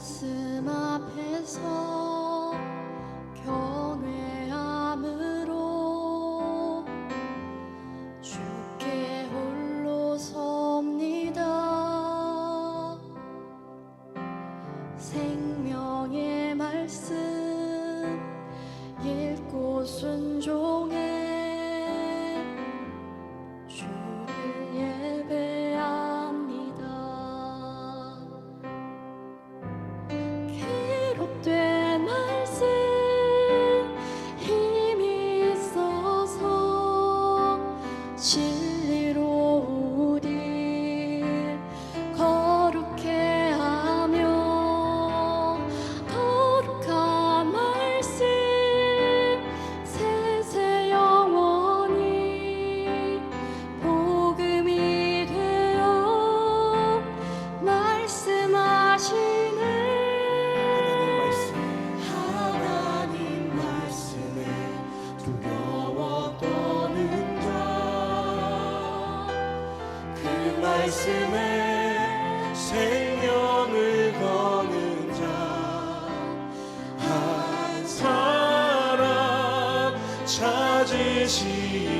말씀 앞에서 말씀에 생명을 거는 자한 사람 찾으시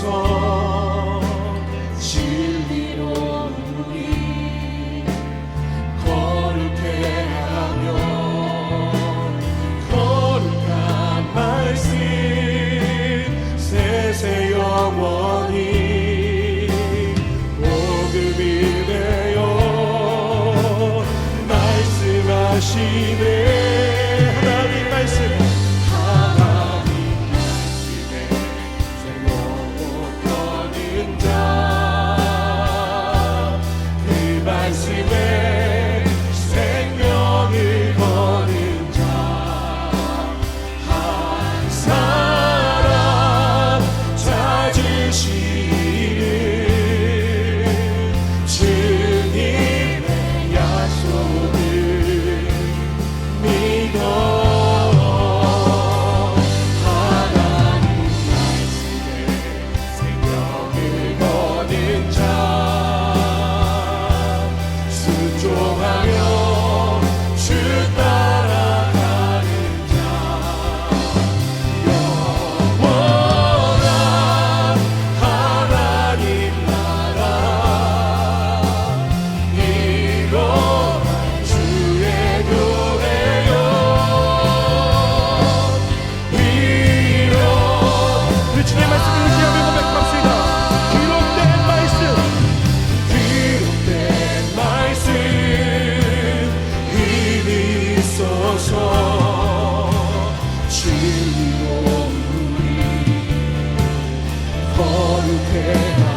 song. 거룩해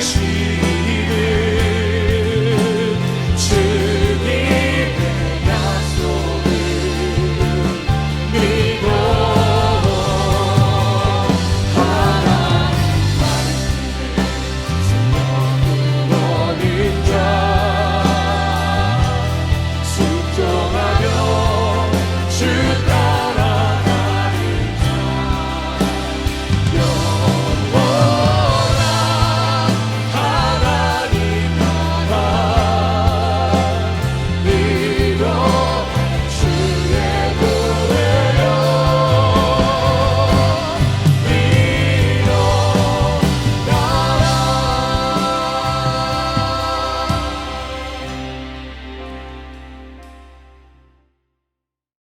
She